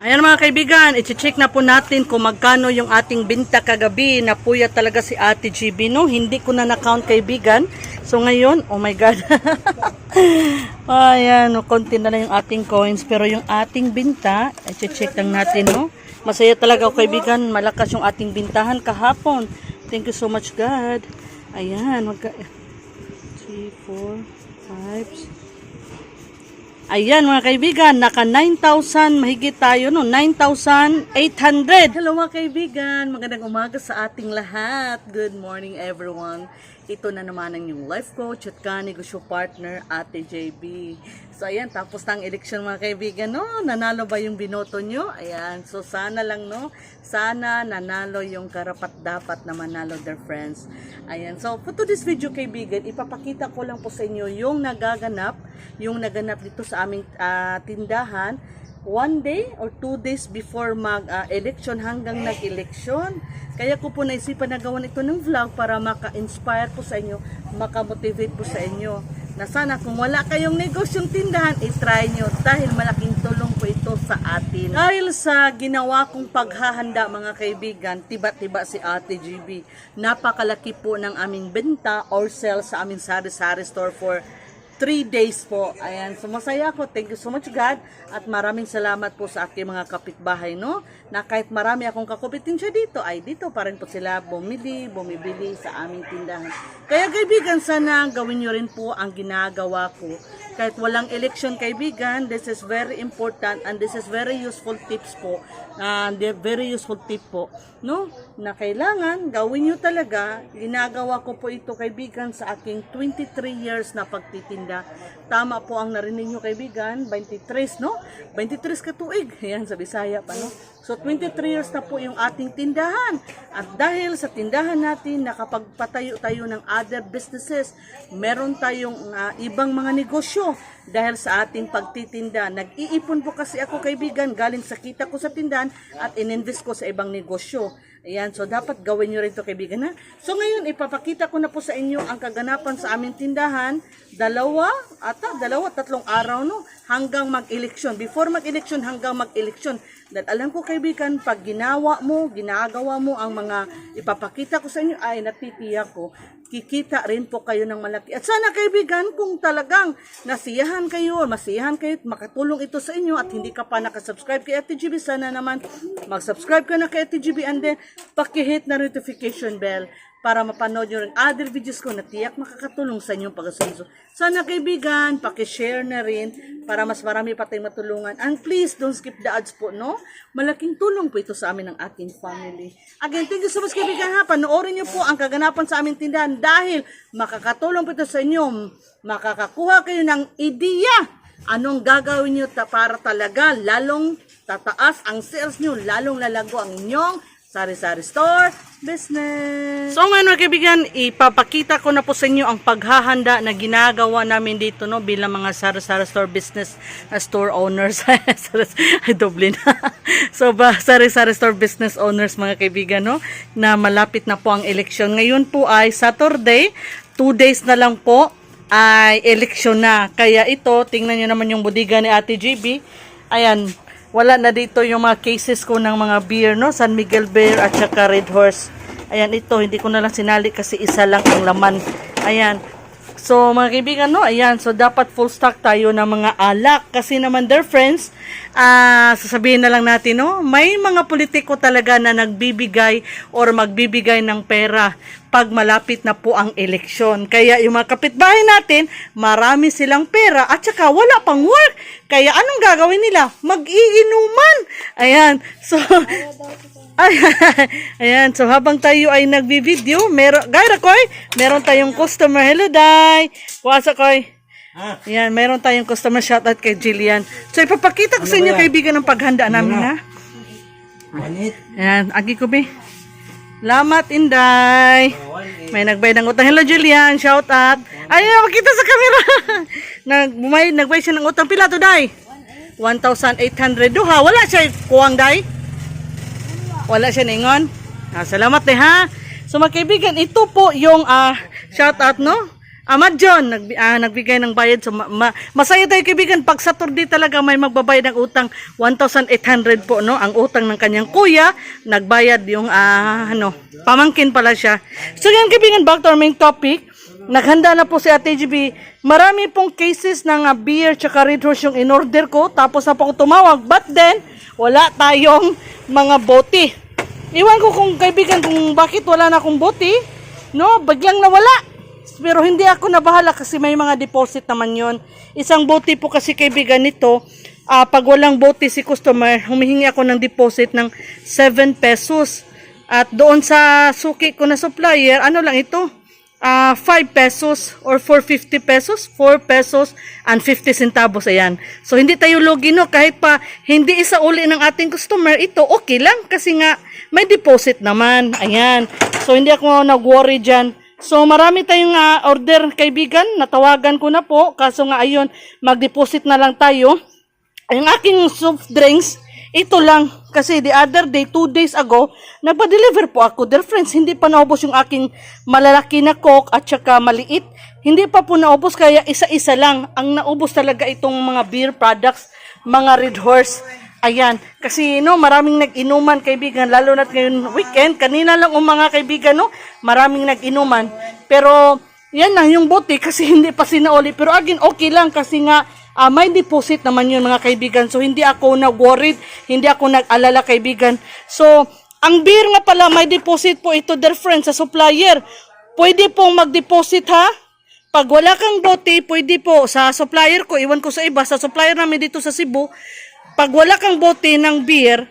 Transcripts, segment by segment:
Ayan mga kaibigan, i-check na po natin kung magkano yung ating binta kagabi. Napuya talaga si Ate GB, no? Hindi ko na na-count kaibigan. So ngayon, oh my God. Ayan, no, konti na lang yung ating coins. Pero yung ating binta, i-check lang natin, no? Masaya talaga ako kaibigan. Malakas yung ating bintahan kahapon. Thank you so much God. Ayan, magka... 3, 4, 5, Ayan mga kaibigan, naka 9,000 mahigit tayo no, 9,800. Hello mga kaibigan, magandang umaga sa ating lahat. Good morning everyone. Ito na naman ang yung life coach at kanegosyo partner, Ate JB. So ayan, tapos na ang election mga kaibigan, no? Nanalo ba yung binoto nyo? Ayan, so sana lang, no? Sana nanalo yung karapat dapat na manalo their friends. Ayan, so for this video kaibigan, ipapakita ko lang po sa inyo yung nagaganap, yung naganap dito sa aming ah, tindahan one day or two days before mag-election hanggang nag-election. Kaya ko po naisipan na gawan ito ng vlog para maka-inspire po sa inyo, maka-motivate po sa inyo. Na sana kung wala kayong negosyong tindahan, i-try nyo dahil malaking tulong po ito sa atin. Dahil sa ginawa kong paghahanda mga kaibigan, tiba-tiba si Ate GB. Napakalaki po ng aming benta or sale sa aming sari-sari store for 3 days po. Ayan, so masaya ako. Thank you so much God. At maraming salamat po sa aking mga kapitbahay, no? Na kahit marami akong kakupitin siya dito, ay dito pa rin po sila bumili, bumibili sa aming tindahan. Kaya kaibigan, sana gawin nyo rin po ang ginagawa ko. Kahit walang election kaibigan, this is very important and this is very useful tips po. Uh, very useful tip po, no? Na kailangan gawin nyo talaga. Ginagawa ko po ito kaibigan sa aking 23 years na pagtitinda. Tama po ang narinig nyo kaibigan, 23, no? 23 katuig. Yan sa Bisaya pa, no? So 23 years na po yung ating tindahan. At dahil sa tindahan natin, nakapagpatayo tayo ng other businesses, meron tayong ah, ibang mga negosyo dahil sa ating pagtitinda. Nag-iipon po kasi ako kaibigan galing sa kita ko sa tindahan at ininvest ko sa ibang negosyo. Ayan, so dapat gawin nyo rin to kaibigan ha. So ngayon, ipapakita ko na po sa inyo ang kaganapan sa aming tindahan. Dalawa, ata, dalawa, tatlong araw no, hanggang mag-eleksyon. Before mag-eleksyon, hanggang mag-eleksyon. Dahil alam ko kaibigan, pag ginawa mo, ginagawa mo ang mga ipapakita ko sa inyo, ay natitiyak ko, kikita rin po kayo ng malaki. At sana kaibigan, kung talagang nasiyahan kayo, masiyahan kayo, at makatulong ito sa inyo at hindi ka pa nakasubscribe kay FTGB, sana naman mag-subscribe ka na kay FTGB and then pakihit na notification bell para mapanood nyo rin other videos ko na tiyak makakatulong sa inyong pag-asenso. Sana kaibigan, pakishare na rin para mas marami pa tayong matulungan. And please, don't skip the ads po, no? Malaking tulong po ito sa amin ng ating family. Again, thank you so much kaibigan ha. Panoorin nyo po ang kaganapan sa aming tindahan dahil makakatulong po ito sa inyo. Makakakuha kayo ng ideya anong gagawin nyo ta para talaga lalong tataas ang sales nyo, lalong lalago ang inyong sari-sari store business. So ngayon mga kaibigan, ipapakita ko na po sa inyo ang paghahanda na ginagawa namin dito no bilang mga sari-sari store business uh, store owners. Na. so ba, sari-sari store business owners mga kaibigan no na malapit na po ang eleksyon. Ngayon po ay Saturday, 2 days na lang po ay eleksyon na. Kaya ito, tingnan nyo naman yung budiga ni Ate GB. Ayan, wala na dito yung mga cases ko ng mga beer, no? San Miguel Beer at saka Red Horse. Ayan, ito, hindi ko na lang sinali kasi isa lang ang laman. Ayan. So, mga kaibigan, no? Ayan, so dapat full stock tayo ng mga alak. Kasi naman, dear friends, ah sasabihin na lang natin, no? May mga politiko talaga na nagbibigay or magbibigay ng pera pag malapit na po ang eleksyon. Kaya yung mga kapitbahay natin, marami silang pera at saka wala pang work. Kaya anong gagawin nila? Mag-iinuman. Ayan. So, Ayan. Ayan. So, habang tayo ay nagbi-video, meron, Gaira Koy, meron tayong customer. Hello, Day. Wasa Koy. Ayan, meron tayong customer shoutout kay Jillian. So, ipapakita ko sa inyo, kaibigan, ng paghanda namin, ha? Manit. Ayan, agi ko, be. Lamat, Inday. May nagbayad ng utang. Hello, Julian. Shout out. Ay, makita sa camera. Nag, may, nagbayad siya ng utang. Pila to, Day? 1,800. Duha. Wala siya kuwang, Day? Wala siya ningon? Ah, salamat, eh, ha? So, mga kaibigan, ito po yung ah, shout out, no? Amad John, nag, ah, nagbigay ng bayad. So, ma- ma- masaya tayo kaibigan. Pag Saturday talaga may magbabayad ng utang 1,800 po, no? Ang utang ng kanyang kuya, nagbayad yung, ah, ano, pamangkin pala siya. So yan kaibigan, back to our main topic. Naghanda na po si Ate GB. Marami pong cases ng ah, beer tsaka red horse yung in-order ko. Tapos na po ako tumawag. But then, wala tayong mga bote. Iwan ko kung kaibigan kung bakit wala na akong bote. No, biglang nawala. Pero hindi ako nabahala kasi may mga deposit naman yon. Isang bote po kasi kaibigan nito, ah, pag walang bote si customer, humihingi ako ng deposit ng 7 pesos. At doon sa suki ko na supplier, ano lang ito? Ah, 5 pesos or 450 pesos, 4 pesos and 50 centavos ayan. So hindi tayo lugi no kahit pa hindi isa uli ng ating customer, ito okay lang kasi nga may deposit naman. Ayan. So hindi ako nag-worry diyan. So marami tayong ah, order kaibigan, natawagan ko na po kaso nga ayun, mag-deposit na lang tayo. Ang aking soft drinks, ito lang. Kasi the other day, two days ago, nagpa-deliver po ako. Dear friends, hindi pa naubos yung aking malalaki na coke at saka maliit. Hindi pa po naubos, kaya isa-isa lang. Ang naubos talaga itong mga beer products, mga Red Horse. Ayan. Kasi, no, maraming nag-inuman, kaibigan, lalo na ngayon weekend. Kanina lang ang mga kaibigan, no, maraming nag-inuman. Pero, yan lang yung bote kasi hindi pa sinauli. Pero again, okay lang kasi nga, Ah, may deposit naman yun mga kaibigan. So, hindi ako nag-worried, hindi ako nag-alala kaibigan. So, ang beer nga pala, may deposit po ito, dear friends, sa supplier. Pwede pong mag-deposit ha. Pag wala kang bote, pwede po sa supplier ko, iwan ko sa iba, sa supplier namin dito sa Cebu, pag wala kang bote ng beer,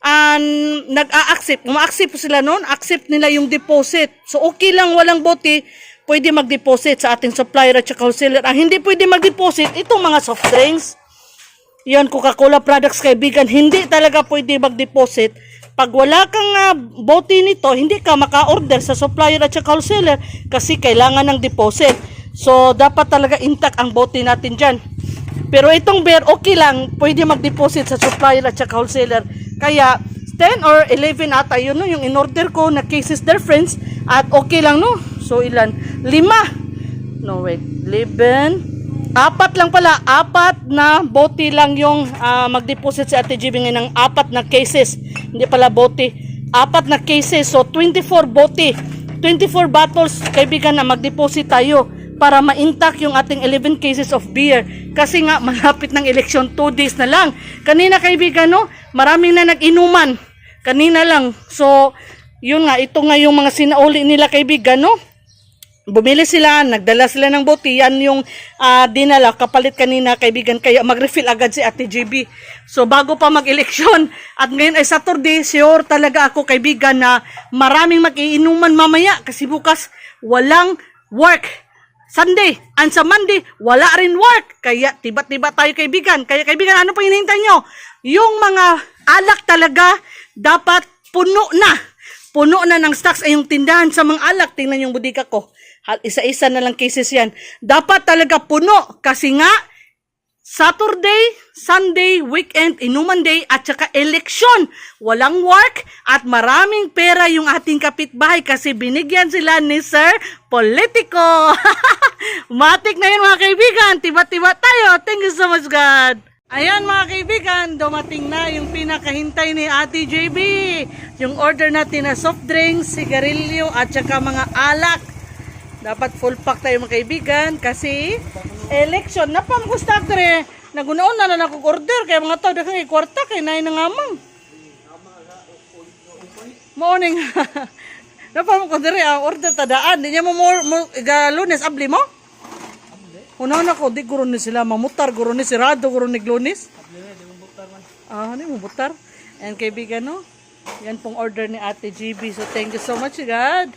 an nag-a-accept, uma-accept sila noon, accept nila yung deposit. So okay lang walang bote, pwede mag-deposit sa ating supplier at saka wholesaler. Ang hindi pwede mag-deposit, itong mga soft drinks. Yan, Coca-Cola products kaibigan, hindi talaga pwede mag-deposit. Pag wala kang ah, bote nito, hindi ka maka-order sa supplier at saka wholesaler kasi kailangan ng deposit. So, dapat talaga intact ang bote natin dyan. Pero itong beer, okay lang, pwede mag-deposit sa supplier at saka wholesaler. Kaya, 10 or 11 ata yun, no, yung in-order ko na cases their friends, at okay lang, no? So, ilan? Lima. No, wait. 11. Apat lang pala. Apat na bote lang yung ah, mag-deposit si Ate GB ngayon ng apat na cases. Hindi pala bote. Apat na cases. So, 24 bote. 24 bottles, kaibigan na mag-deposit tayo para ma-intact yung ating 11 cases of beer. Kasi nga, malapit ng eleksyon, 2 days na lang. Kanina, kaibigan, no? Maraming na nag-inuman. Kanina lang. So, yun nga, ito nga yung mga sinauli nila, kaibigan, no? Bumili sila, nagdala sila ng bote, yan yung ah, dinala, kapalit kanina kaibigan, kaya mag-refill agad si Ate GB. So bago pa mag-eleksyon, at ngayon ay Saturday, sure talaga ako kaibigan na maraming mag-iinuman mamaya kasi bukas walang work. Sunday, and sa Monday, wala rin work. Kaya tiba-tiba tayo kaibigan. Kaya kaibigan, ano pa hinihintay nyo? Yung mga alak talaga, dapat puno na. Puno na ng stocks ay yung tindahan sa mga alak. Tingnan yung budika ko. Isa-isa na lang cases yan. Dapat talaga puno kasi nga Saturday, Sunday, weekend, inuman day, at saka eleksyon. Walang work at maraming pera yung ating kapitbahay kasi binigyan sila ni Sir Politico. Matik na yun mga kaibigan. Tiba-tiba tayo. Thank you so much God. Ayan mga kaibigan, dumating na yung pinakahintay ni Ate JB. Yung order natin na soft drinks, sigarilyo at saka mga alak. Dapat full pack tayo mga kaibigan kasi election na pam gusto dre. Nagunaon na na ako order kay mga tao daghang ikwarta kay nay nangamang. Morning. Napam ko dire ang order tadaan. Di niya mo mo ga lunes abli mo? Una na ko di guro ni sila mamutar guro ni sirado guro ni lunes. Ah, ano mo butar? And kaibigan no. Yan pong order ni Ate GB. So thank you so much God.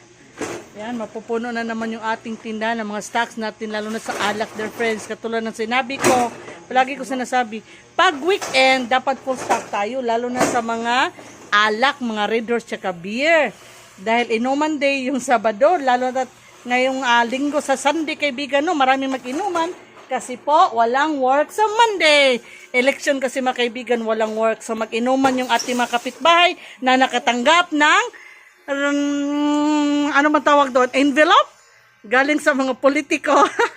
Yan, mapupuno na naman yung ating tindahan ng mga stocks natin, lalo na sa alak, dear friends. Katulad ng sinabi ko, palagi ko sinasabi, pag weekend, dapat full stock tayo, lalo na sa mga alak, mga red horse, tsaka beer. Dahil inuman day yung Sabado, lalo na ngayong ah, linggo sa Sunday, kaibigan, no, marami mag-inuman. Kasi po, walang work sa Monday. Election kasi mga kaibigan, walang work. So mag-inuman yung ating mga kapitbahay na nakatanggap ng um, ano man tawag doon? Envelope? Galing sa mga politiko.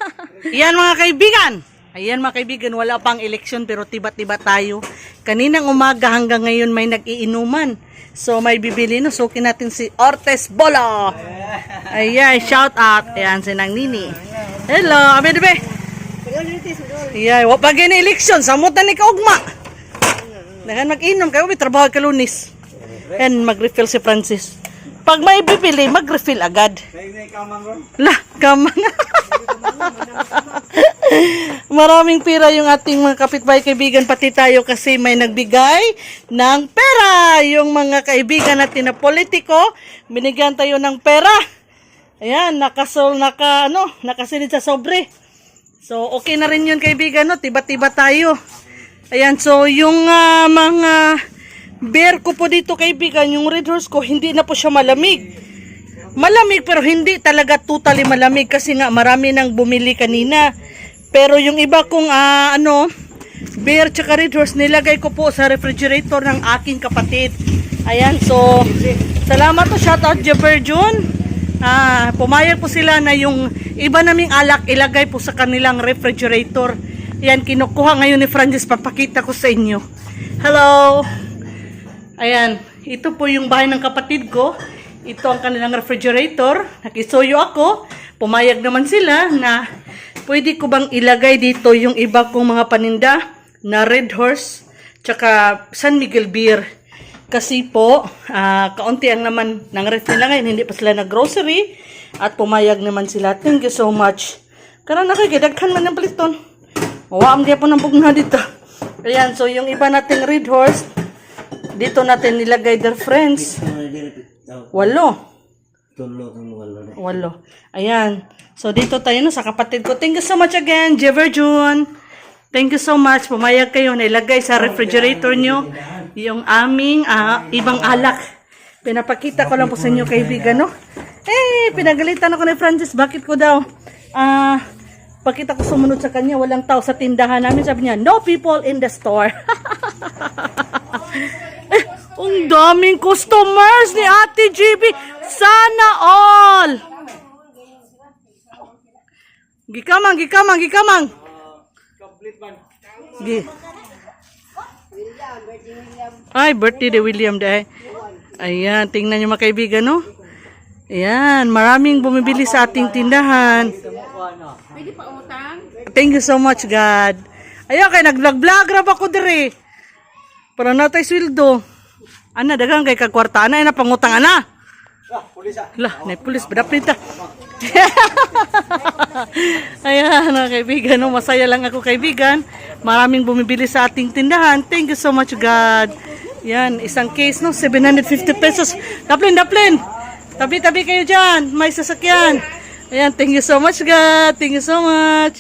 Yan mga kaibigan. Ayan mga kaibigan, wala pang eleksyon pero tiba-tiba tayo. Kaninang umaga hanggang ngayon may nag-iinuman. So may bibili no, sukin natin si Ortes Bolo. Ayan, shout out. Ayan, si Nang Nini. Hello, abe be. Ayan, wa pa gini eleksyon, samutan ni kaugma. Nahan mag-inom kayo, may trabaho ka lunis. Ayan, mag-refill si Francis. Pag may bibili, mag-refill agad. Lah, kamang. Maraming pira yung ating mga kapitbahay kaibigan pati tayo kasi may nagbigay ng pera. Yung mga kaibigan natin na politiko, binigyan tayo ng pera. Ayan, nakasol, naka, ano, nakasilid sa sobre. So, okay na rin yun kaibigan, no? Tiba-tiba tayo. Ayan, so yung ah, mga bear ko po dito kaibigan, yung red horse ko, hindi na po siya malamig. Malamig pero hindi talaga totally malamig kasi nga marami nang bumili kanina. Pero yung iba kong ah, ano, beer tsaka red horse nilagay ko po sa refrigerator ng aking kapatid. Ayan, so salamat to shout out Jebber June. Ah, pumayag po sila na yung iba naming alak ilagay po sa kanilang refrigerator. Ayan, kinukuha ngayon ni Francis papakita ko sa inyo. Hello. Ayan, ito po yung bahay ng kapatid ko. Ito ang kanilang refrigerator. Nakisuyo ako. Pumayag naman sila na pwede ko bang ilagay dito yung iba kong mga paninda na Red Horse tsaka San Miguel Beer. Kasi po, ah, kaunti ang naman ng ref nila ngayon. Hindi pa sila nag-grocery. At pumayag naman sila. Thank you so much. Karan nakikidaghan man ng paliton. Mawaam diya po ng bugna dito. Ayan, so yung iba nating Red Horse, dito natin nilagay their friends. Walo. Na. Walo. Ayan. So, dito tayo no, sa kapatid ko. Thank you so much again, Jever June. Thank you so much. Pumayag kayo na ilagay sa refrigerator nyo yung aming ah, ibang alak. Pinapakita ko lang po sa inyo, kaibigan, no? Eh, pinagalitan ako ni Francis. Bakit ko daw? Ah, pakita ko sumunod sa kanya. Walang tao sa tindahan namin. Sabi niya, no people in the store. ang daming customers ni Ate GB. Sana all! Gikamang, gikamang, gikamang. Gi. Ay, birthday ni William dahil. Ayan, tingnan niyo mga kaibigan, no? Ayan, maraming bumibili sa ating tindahan. Thank you so much, God. Ayan, kay nag-vlog-vlog rap ako dire. Para natay sweldo. Ana, dagang kay kagkwarta. Ana, ina pangutang, ana. Lah, na pulis, badapnita. Ayan, mga kaibigan, no, masaya lang ako kaibigan. Maraming bumibili sa ating tindahan. Thank you so much, God. Yan, isang case, no, 750 pesos. Daplin, daplin. Tabi-tabi kayo dyan. May sasakyan. Ayan, thank you so much, God. Thank you so much.